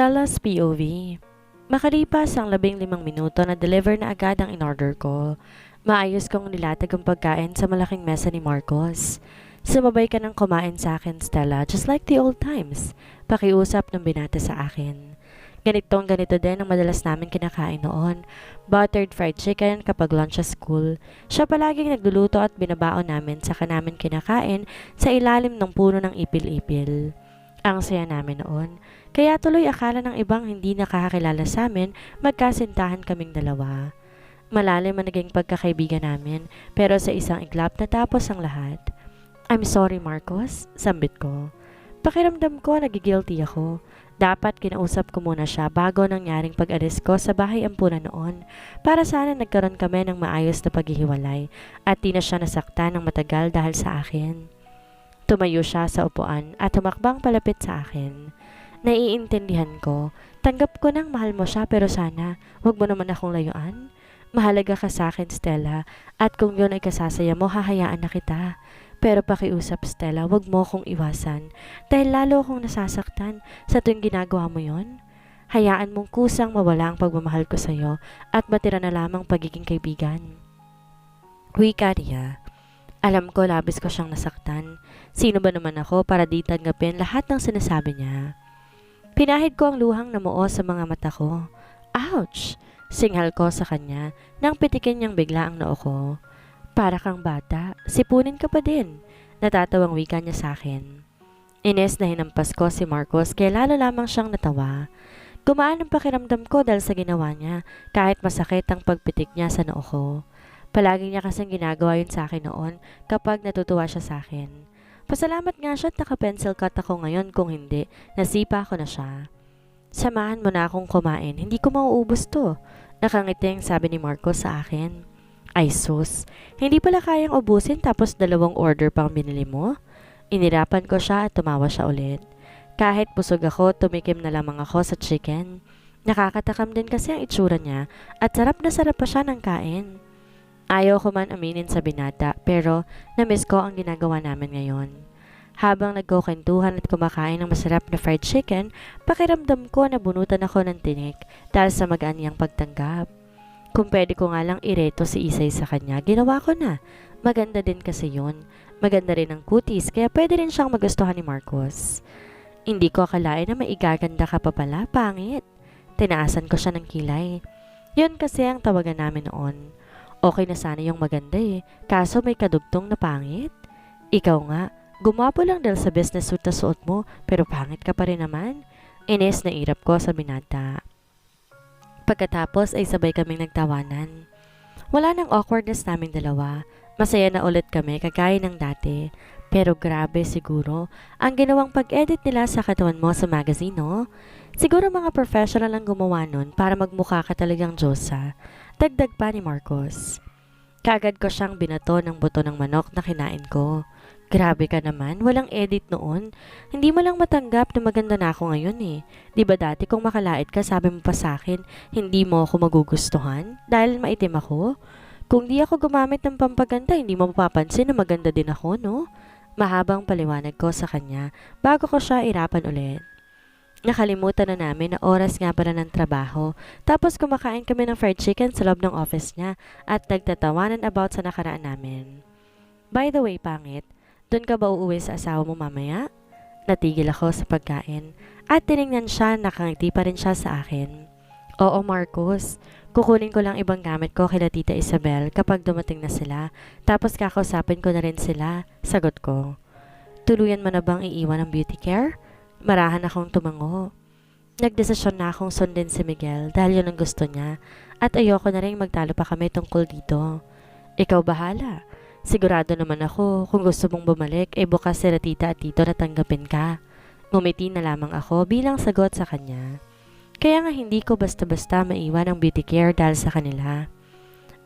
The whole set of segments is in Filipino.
Stella's POV Makalipas ang labing limang minuto na deliver na agad ang in-order ko. Maayos kong nilatag ang pagkain sa malaking mesa ni Marcos. Sumabay ka ng kumain sa akin, Stella, just like the old times. Pakiusap ng binata sa akin. Ganitong ganito din ang madalas namin kinakain noon. Buttered fried chicken kapag lunch sa school. Siya palaging nagluluto at binabaon namin saka namin kinakain sa ilalim ng puno ng ipil-ipil. Ang saya namin noon. Kaya tuloy akala ng ibang hindi nakakakilala sa amin, magkasintahan kaming dalawa. Malalim ang naging pagkakaibigan namin, pero sa isang iglap natapos ang lahat. I'm sorry, Marcos, sambit ko. Pakiramdam ko, nagigilty ako. Dapat kinausap ko muna siya bago nangyaring pag-alis ko sa bahay ampunan noon para sana nagkaroon kami ng maayos na paghihiwalay at di na siya nasaktan ng matagal dahil sa akin. Tumayo siya sa upuan at humakbang palapit sa akin. Naiintindihan ko. Tanggap ko nang mahal mo siya pero sana wag mo naman akong layuan. Mahalaga ka sa akin, Stella. At kung yun ay kasasaya mo, hahayaan na kita. Pero pakiusap, Stella, wag mo akong iwasan. Dahil lalo akong nasasaktan sa tuwing ginagawa mo yon. Hayaan mong kusang mawala ang pagmamahal ko sa'yo at matira na lamang pagiging kaibigan. Wika niya. Alam ko labis ko siyang nasaktan. Sino ba naman ako para di tanggapin lahat ng sinasabi niya? Pinahid ko ang luhang namuo sa mga mata ko. Ouch! Singhal ko sa kanya nang pitikin niyang bigla ang noo ko. Para kang bata, sipunin ka pa din. Natatawang wika niya sa akin. Ines na hinampas ko si Marcos kaya lalo lamang siyang natawa. Gumaan ang pakiramdam ko dahil sa ginawa niya kahit masakit ang pagpitik niya sa noo ko. Palagi niya kasing ginagawa yun sa akin noon kapag natutuwa siya sa akin. Pasalamat nga siya at naka-pencil cut ako ngayon kung hindi, nasipa ko na siya. Samahan mo na akong kumain, hindi ko mauubos to. Nakangiting sabi ni Marco sa akin. Ay sus, hindi pala kayang ubusin tapos dalawang order pang binili mo? Inirapan ko siya at tumawa siya ulit. Kahit busog ako, tumikim na lamang ako sa chicken. Nakakatakam din kasi ang itsura niya at sarap na sarap pa siya ng kain. Ayaw ko man aminin sa binata pero namiss ko ang ginagawa namin ngayon. Habang nagkukentuhan at kumakain ng masarap na fried chicken, pakiramdam ko na bunutan ako ng tinik dahil sa magaan niyang pagtanggap. Kung pwede ko nga lang ireto si Isay sa kanya, ginawa ko na. Maganda din kasi yun. Maganda rin ang kutis kaya pwede rin siyang magustuhan ni Marcos. Hindi ko akalain na maigaganda ka pa pala, pangit. Tinaasan ko siya ng kilay. Yun kasi ang tawagan namin noon. Okay na sana yung maganda eh, kaso may kadugtong na pangit. Ikaw nga, gumapo lang dahil sa business suit na suot mo, pero pangit ka pa rin naman. Ines na irap ko sa binata. Pagkatapos ay sabay kaming nagtawanan. Wala nang awkwardness naming dalawa. Masaya na ulit kami kagaya ng dati. Pero grabe siguro ang ginawang pag-edit nila sa katawan mo sa magazine, no? Siguro mga professional ang gumawa nun para magmukha ka talagang Diyosa. Dagdag pa ni Marcos. Kagad ko siyang binato ng buto ng manok na kinain ko. Grabe ka naman, walang edit noon. Hindi mo lang matanggap na maganda na ako ngayon eh. Ba dati kung makalait ka, sabi mo pa sa akin, hindi mo ako magugustuhan dahil maitim ako? Kung di ako gumamit ng pampaganda, hindi mo mapapansin na maganda din ako, no? Mahabang paliwanag ko sa kanya bago ko siya irapan ulit. Nakalimutan na namin na oras nga pala ng trabaho. Tapos kumakain kami ng fried chicken sa loob ng office niya at nagtatawanan about sa nakaraan namin. By the way, pangit, doon ka ba uuwi sa asawa mo mamaya? Natigil ako sa pagkain at tiningnan siya nakangiti pa rin siya sa akin. Oo, Marcos. Kukunin ko lang ibang gamit ko kila Tita Isabel kapag dumating na sila. Tapos kakausapin ko na rin sila. Sagot ko. Tuluyan mo na bang iiwan ang beauty care? Marahan akong tumango. Nagdesisyon na akong sundin si Miguel dahil yun ang gusto niya at ayoko na rin magtalo pa kami tungkol dito. Ikaw bahala. Sigurado naman ako kung gusto mong bumalik ay eh bukas si tita at tito na tanggapin ka. Ngumiti na lamang ako bilang sagot sa kanya. Kaya nga hindi ko basta-basta maiwan ang beauty care dahil sa kanila.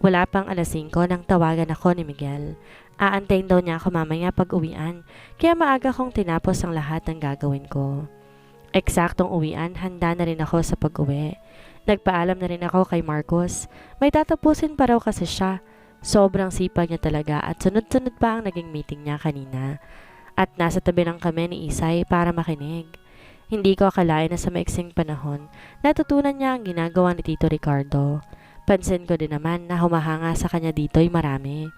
Wala pang alas 5 nang tawagan ako ni Miguel Aantayin daw niya ako mamaya pag uwian, kaya maaga kong tinapos ang lahat ng gagawin ko. Eksaktong uwian, handa na rin ako sa pag-uwi. Nagpaalam na rin ako kay Marcos. May tatapusin pa raw kasi siya. Sobrang sipag niya talaga at sunod-sunod pa ang naging meeting niya kanina. At nasa tabi lang kami ni Isay para makinig. Hindi ko akalain na sa maiksing panahon, natutunan niya ang ginagawa ni Tito Ricardo. Pansin ko din naman na humahanga sa kanya dito'y marami.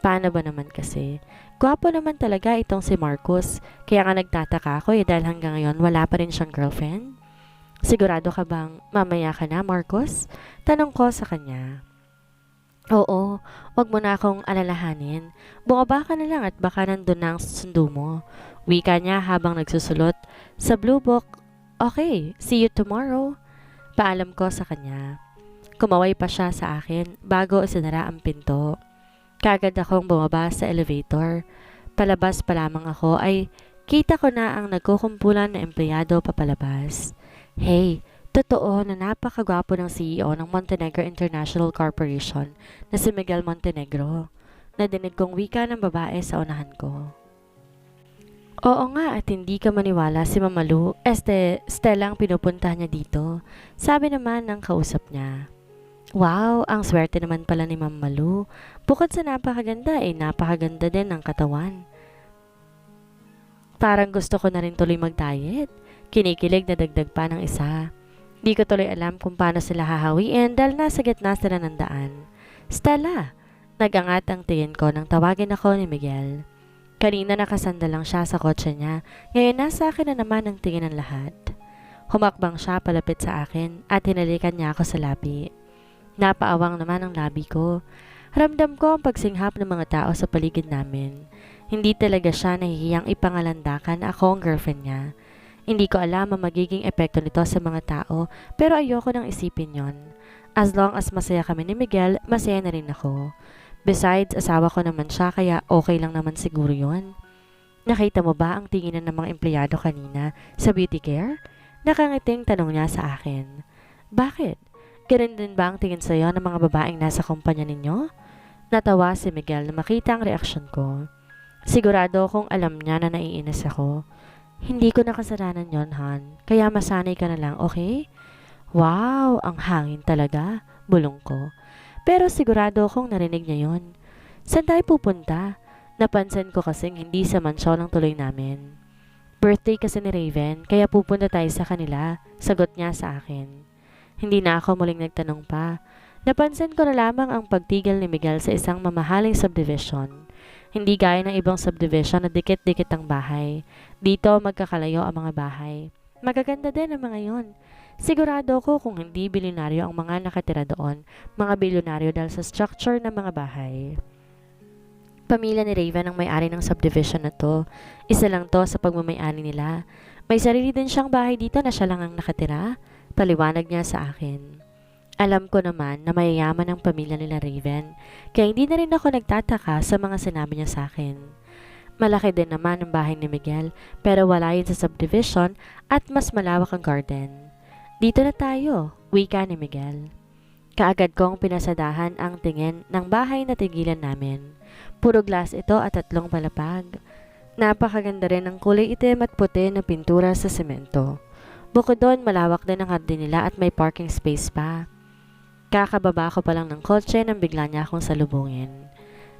Paano ba naman kasi? Gwapo naman talaga itong si Marcos, kaya nga nagtataka ako eh dahil hanggang ngayon wala pa rin siyang girlfriend. Sigurado ka bang mamaya ka na, Marcos? Tanong ko sa kanya. Oo, wag mo na akong alalahanin. Bumaba ka na lang at baka nandun na ang sundo mo. Wika niya habang nagsusulot sa blue book. Okay, see you tomorrow. Paalam ko sa kanya. Kumaway pa siya sa akin bago isinara ang pinto. Kagad akong bumaba sa elevator. Palabas pa lamang ako ay kita ko na ang nagkukumpulan na empleyado papalabas. Hey, totoo na napakagwapo ng CEO ng Montenegro International Corporation na si Miguel Montenegro. Nadinig kong wika ng babae sa unahan ko. Oo nga at hindi ka maniwala si Mamalu, este Stella ang pinupuntahan niya dito. Sabi naman ng kausap niya. Wow, ang swerte naman pala ni Ma'am Malu. Bukod sa napakaganda, eh napakaganda din ng katawan. Parang gusto ko na rin tuloy mag-diet. Kinikilig na dagdag pa ng isa. Di ko tuloy alam kung paano sila hahawiin dahil nasa gitna sila ng daan. Stella! Nagangat ang tingin ko nang tawagin ako ni Miguel. Kanina nakasanda lang siya sa kotse niya, ngayon nasa akin na naman ang tingin ng lahat. Humakbang siya palapit sa akin at hinalikan niya ako sa labi. Napaawang naman ang labi ko. Ramdam ko ang pagsinghap ng mga tao sa paligid namin. Hindi talaga siya nahihiyang ipangalandakan ako ang girlfriend niya. Hindi ko alam ang magiging epekto nito sa mga tao pero ayoko nang isipin yon. As long as masaya kami ni Miguel, masaya na rin ako. Besides, asawa ko naman siya kaya okay lang naman siguro yon. Nakita mo ba ang tinginan ng mga empleyado kanina sa beauty care? Nakangiting tanong niya sa akin. Bakit? Ganun din ba ang tingin sa'yo ng mga babaeng nasa kumpanya ninyo? Natawa si Miguel na makita ang reaksyon ko. Sigurado kong alam niya na naiinis ako. Hindi ko nakasalanan yon, Han. Kaya masanay ka na lang, okay? Wow, ang hangin talaga. Bulong ko. Pero sigurado kong narinig niya yon. Saan tayo pupunta? Napansin ko kasing hindi sa mansyon ang tuloy namin. Birthday kasi ni Raven, kaya pupunta tayo sa kanila. Sagot niya sa akin. Hindi na ako muling nagtanong pa. Napansin ko na lamang ang pagtigil ni Miguel sa isang mamahaling subdivision. Hindi gaya ng ibang subdivision na dikit-dikit ang bahay. Dito magkakalayo ang mga bahay. Magaganda din ang mga yon. Sigurado ko kung hindi bilyonaryo ang mga nakatira doon, mga bilyonaryo dahil sa structure ng mga bahay. Pamilya ni Raven ang may-ari ng subdivision na to. Isa lang to sa pagmamayari nila. May sarili din siyang bahay dito na siya lang ang nakatira. Paliwanag niya sa akin. Alam ko naman na mayayaman ang pamilya nila Raven, kaya hindi na rin ako nagtataka sa mga sinabi niya sa akin. Malaki din naman ang bahay ni Miguel, pero wala yun sa subdivision at mas malawak ang garden. Dito na tayo, wika ni Miguel. Kaagad kong pinasadahan ang tingin ng bahay na tigilan namin. Puro glass ito at tatlong palapag. Napakaganda rin ang kulay itim at puti na pintura sa semento. Bukod doon, malawak din ang hardin nila at may parking space pa. Kakababa ko pa lang ng kotse nang bigla niya akong salubungin.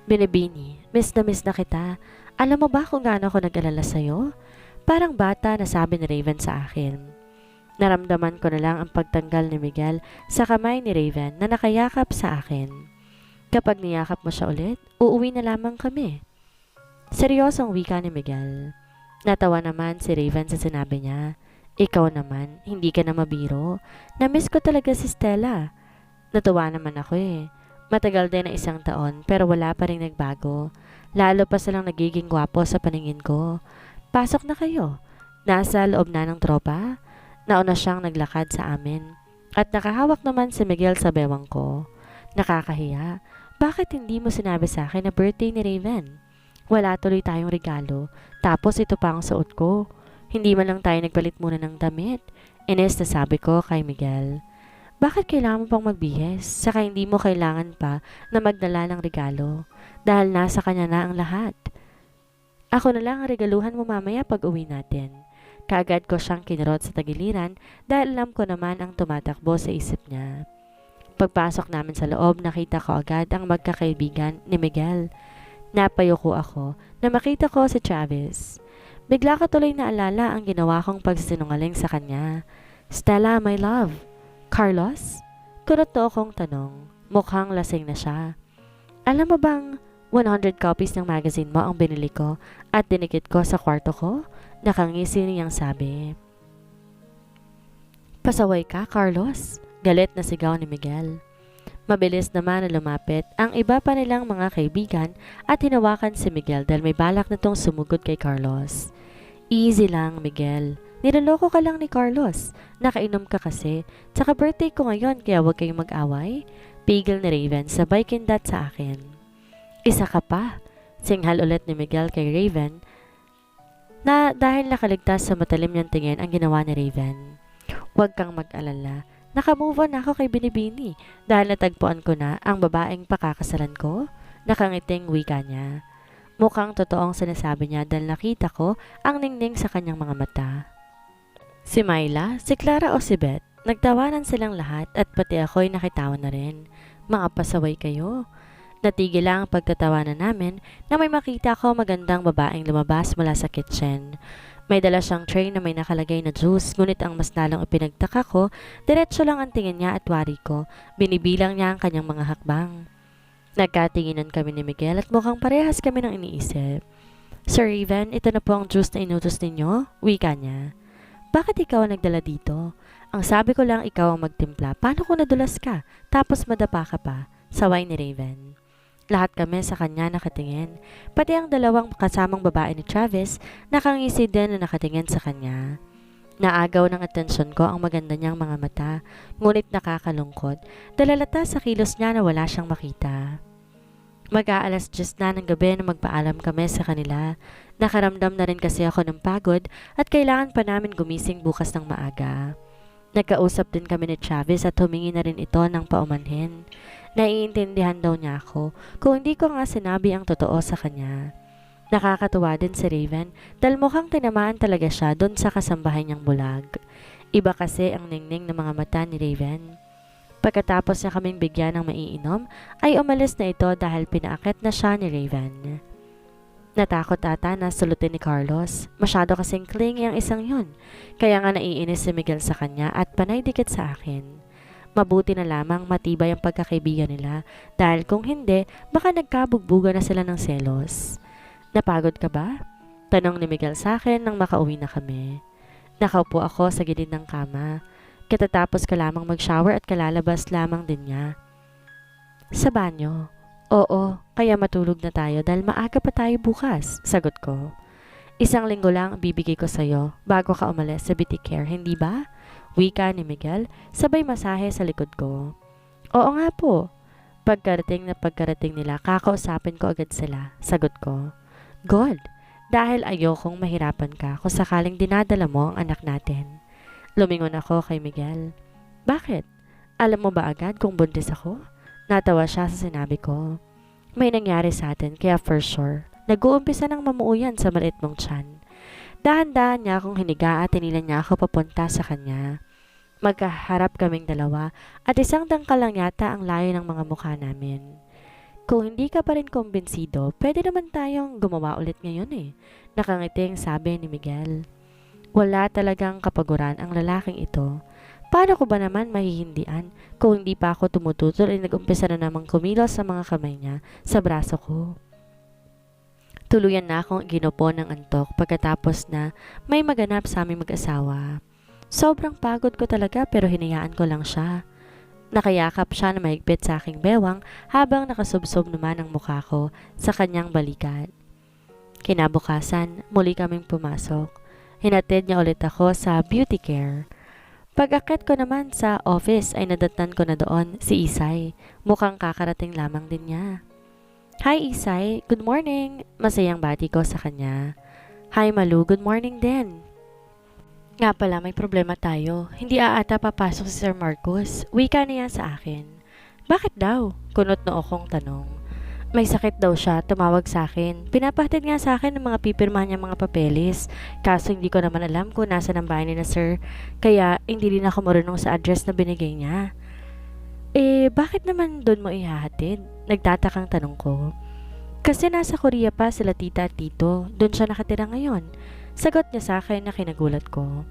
Binibini, miss na miss na kita. Alam mo ba kung gaano ako nag-alala sa'yo? Parang bata na sabi ni Raven sa akin. Naramdaman ko na lang ang pagtanggal ni Miguel sa kamay ni Raven na nakayakap sa akin. Kapag niyakap mo siya ulit, uuwi na lamang kami. Seryosong wika ni Miguel. Natawa naman si Raven sa sinabi niya. Ikaw naman, hindi ka na mabiro. Namiss ko talaga si Stella. Natuwa naman ako eh. Matagal din na isang taon pero wala pa rin nagbago. Lalo pa silang nagiging gwapo sa paningin ko. Pasok na kayo. Nasa loob na ng tropa. Nauna siyang naglakad sa amin. At nakahawak naman si Miguel sa bewang ko. Nakakahiya. Bakit hindi mo sinabi sa akin na birthday ni Raven? Wala tuloy tayong regalo. Tapos ito pa ang suot ko. Hindi man lang tayo nagpalit muna ng damit. Ines na sabi ko kay Miguel. Bakit kailangan mo pang magbihis? Saka hindi mo kailangan pa na magdala ng regalo. Dahil nasa kanya na ang lahat. Ako na lang ang regaluhan mo mamaya pag uwi natin. Kaagad ko siyang kinarot sa tagiliran dahil alam ko naman ang tumatakbo sa isip niya. Pagpasok namin sa loob, nakita ko agad ang magkakaibigan ni Miguel. Napayoko ako na makita ko si Travis. Bigla ko tuloy naalala ang ginawa kong pagsinungaling sa kanya. Stella, my love. Carlos? Kurot to akong tanong. Mukhang lasing na siya. Alam mo bang 100 copies ng magazine mo ang binili ko at dinikit ko sa kwarto ko? Nakangisi niyang sabi. Pasaway ka, Carlos? Galit na sigaw ni Miguel. Mabilis naman na lumapit ang iba pa nilang mga kaibigan at hinawakan si Miguel dahil may balak na tong sumugod kay Carlos. Easy lang, Miguel. Niloloko ka lang ni Carlos. Nakainom ka kasi. Tsaka birthday ko ngayon kaya huwag kayong mag-away. Pigil ni Raven sabay kindat sa akin. Isa ka pa. Singhal ulit ni Miguel kay Raven na dahil nakaligtas sa matalim niyang tingin ang ginawa ni Raven. Huwag kang mag-alala. Nakamove on ako kay Binibini dahil natagpuan ko na ang babaeng pakakasalan ko. Nakangiting wika niya. Mukhang totoong sinasabi niya dahil nakita ko ang ningning sa kanyang mga mata. Si Myla, si Clara o si Beth, nagtawanan silang lahat at pati ako'y nakitawan na rin. Mga pasaway kayo. Natigil lang ang pagtatawanan namin na may makita ko magandang babaeng lumabas mula sa kitchen. May dala siyang tray na may nakalagay na juice, ngunit ang mas lalong ipinagtaka ko, diretso lang ang tingin niya at wari ko. Binibilang niya ang kanyang mga hakbang. Nagkatinginan kami ni Miguel at mukhang parehas kami ng iniisip. Sir Raven, ito na po ang juice na inutos ninyo? Wika niya. Bakit ikaw ang nagdala dito? Ang sabi ko lang ikaw ang magtimpla. Paano kung nadulas ka? Tapos madapa ka pa? Saway ni Raven. Lahat kami sa kanya nakatingin. Pati ang dalawang kasamang babae ni Travis nakangisi din na nakatingin sa kanya. Naagaw ng atensyon ko ang maganda niyang mga mata, ngunit nakakalungkot, dalalata sa kilos niya na wala siyang makita. Mag-aalas 10 na ng gabi na magpaalam kami sa kanila. Nakaramdam na rin kasi ako ng pagod at kailangan pa namin gumising bukas ng maaga. Nagkausap din kami ni Travis at humingi na rin ito ng paumanhin. Naiintindihan daw niya ako kung hindi ko nga sinabi ang totoo sa kanya. Nakakatuwa din si Raven dahil mukhang tinamaan talaga siya doon sa kasambahay niyang bulag. Iba kasi ang ningning ng mga mata ni Raven. Pagkatapos niya kaming bigyan ng maiinom, ay umalis na ito dahil pinaakit na siya ni Raven. Natakot ata na sulutin ni Carlos. Masyado kasing clingy ang isang yun. Kaya nga naiinis si Miguel sa kanya at panay dikit sa akin. Mabuti na lamang matibay ang pagkakaibigan nila dahil kung hindi, baka nagkabugbuga na sila ng selos. Napagod ka ba? Tanong ni Miguel sa akin nang makauwi na kami. Nakaupo ako sa gilid ng kama. Katatapos ko lamang mag-shower at kalalabas lamang din niya. Sa banyo. Oo, kaya matulog na tayo dahil maaga pa tayo bukas, sagot ko. Isang linggo lang ang bibigay ko sa'yo bago ka umalis sa beauty care, hindi ba? Wika ni Miguel, sabay masahe sa likod ko. Oo nga po. Pagkarating na pagkarating nila, kakausapin ko agad sila, sagot ko. Good, dahil ayokong mahirapan ka kung sakaling dinadala mo ang anak natin. Lumingon ako kay Miguel. Bakit? Alam mo ba agad kung buntis ako? Natawa siya sa sinabi ko. May nangyari sa atin kaya for sure, nag-uumpisa ng mamuuyan sa maliit mong tiyan. Dahan-dahan niya akong hiniga at tinilan niya ako papunta sa kanya. Magkaharap kaming dalawa at isang dangkal lang yata ang layo ng mga mukha namin. Kung hindi ka pa rin kumbinsido, pwede naman tayong gumawa ulit ngayon eh. Nakangiting sabi ni Miguel. Wala talagang kapaguran ang lalaking ito. Paano ko ba naman mahihindian kung hindi pa ako tumututol ay nag-umpisa na namang kumilos sa mga kamay niya sa braso ko. Tuluyan na akong ginupo ng antok pagkatapos na may maganap sa aming mag-asawa. Sobrang pagod ko talaga pero hinayaan ko lang siya. Nakayakap siya na mahigpit sa aking bewang habang nakasubsob naman ang mukha ko sa kanyang balikat. Kinabukasan, muli kaming pumasok. Hinatid niya ulit ako sa beauty care. Pag-akit ko naman sa office ay nadatnan ko na doon si Isay. Mukhang kakarating lamang din niya. Hi Isay, good morning. Masayang bati ko sa kanya. Hi Malu, good morning din. Nga pala, may problema tayo. Hindi aata papasok si Sir Marcos. Wika niya sa akin. Bakit daw? Kunot na akong tanong. May sakit daw siya, tumawag sa akin. Pinapahatid nga sa akin ng mga pipirma niya mga papeles. Kaso hindi ko naman alam kung nasa ng bahay ni na sir. Kaya hindi rin ako marunong sa address na binigay niya. Eh, bakit naman doon mo ihahatid? Nagtatakang tanong ko. Kasi nasa Korea pa sila tita at tito. Doon siya nakatira ngayon. Sagot niya sa akin na kinagulat ko.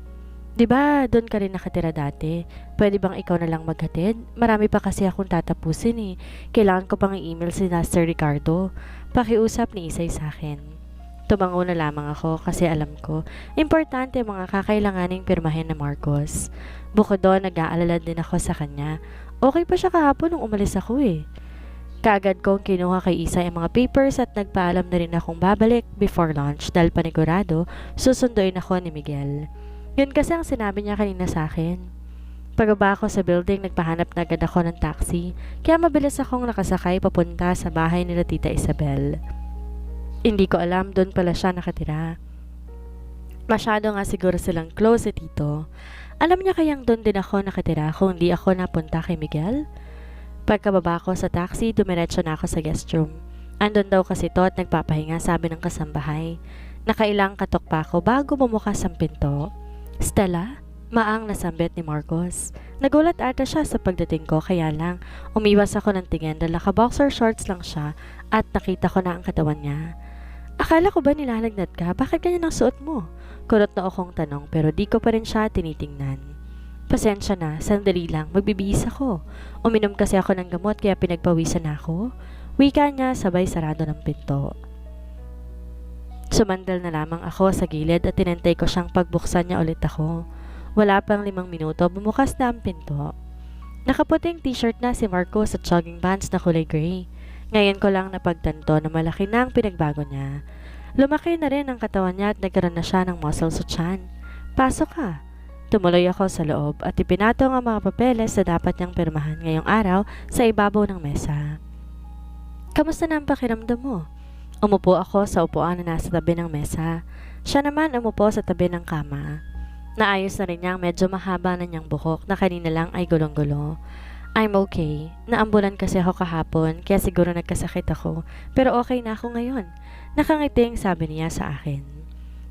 Di ba, doon ka rin nakatira dati? Pwede bang ikaw na lang maghatid? Marami pa kasi akong tatapusin eh. Kailangan ko pang i-email si Master Ricardo. Pakiusap ni Isay sa akin. Tumango na lamang ako kasi alam ko, importante mga kakailanganing pirmahin na Marcos. Bukod doon, nag-aalala din ako sa kanya. Okay pa siya kahapon nung umalis ako eh. Kaagad kong kinuha kay Isay ang mga papers at nagpaalam na rin akong babalik before lunch dahil panigurado susunduin ako ni Miguel. Yun kasi ang sinabi niya kanina sa akin. Pagbaba ako sa building, nagpahanap na agad ako ng taxi, kaya mabilis akong nakasakay papunta sa bahay nila Tita Isabel. Hindi ko alam, doon pala siya nakatira. Masyado nga siguro silang close si Tito. Alam niya kayang doon din ako nakatira kung di ako napunta kay Miguel? Pagkababa ko sa taxi, dumiretso na ako sa guest room. Andun daw kasi to at nagpapahinga sabi ng kasambahay. Nakailang katok pa ako bago bumukas ang pinto. Stella? Maang nasambit ni Marcos. Nagulat ata siya sa pagdating ko kaya lang umiwas ako ng tingin dahil naka-boxer shorts lang siya at nakita ko na ang katawan niya. Akala ko ba nilalagnat ka? Bakit ganyan ang suot mo? Kurot na akong tanong pero di ko pa rin siya tinitingnan. Pasensya na, sandali lang, magbibihis ako. Uminom kasi ako ng gamot kaya pinagpawisan ako. Wika niya sabay sarado ng pinto. Sumandal na lamang ako sa gilid at tinantay ko siyang pagbuksan niya ulit ako. Wala pang limang minuto, bumukas na ang pinto. Nakaputing t-shirt na si Marco sa jogging pants na kulay gray. Ngayon ko lang napagtanto na malaki na ang pinagbago niya. Lumaki na rin ang katawan niya at nagkaroon na siya ng muscle sa tiyan. Pasok ka. Tumuloy ako sa loob at ipinatong ang mga papeles na dapat niyang pirmahan ngayong araw sa ibabaw ng mesa. Kamusta na ang pakiramdam mo? Umupo ako sa upuan na nasa tabi ng mesa. Siya naman umupo sa tabi ng kama. Naayos na rin niya ang medyo mahaba na niyang buhok na kanina lang ay gulong-gulo. I'm okay. Naambulan kasi ako kahapon kaya siguro nagkasakit ako. Pero okay na ako ngayon. Nakangiting sabi niya sa akin.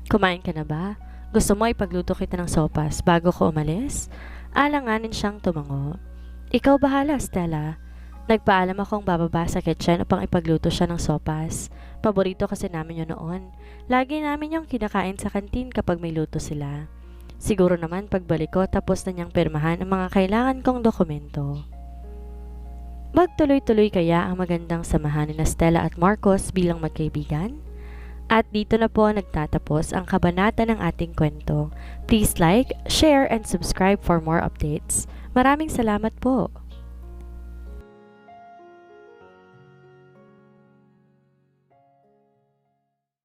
Kumain ka na ba? Gusto mo ipagluto kita ng sopas bago ko umalis? Alanganin siyang tumango. Ikaw bahala, Stella. Nagpaalam akong bababa sa kitchen upang ipagluto siya ng sopas. Paborito kasi namin yun noon. Lagi namin yung kinakain sa kantin kapag may luto sila. Siguro naman pagbalik ko tapos na niyang pirmahan ang mga kailangan kong dokumento. Magtuloy-tuloy kaya ang magandang samahan ni Stella at Marcos bilang magkaibigan? At dito na po nagtatapos ang kabanata ng ating kwento. Please like, share, and subscribe for more updates. Maraming salamat po!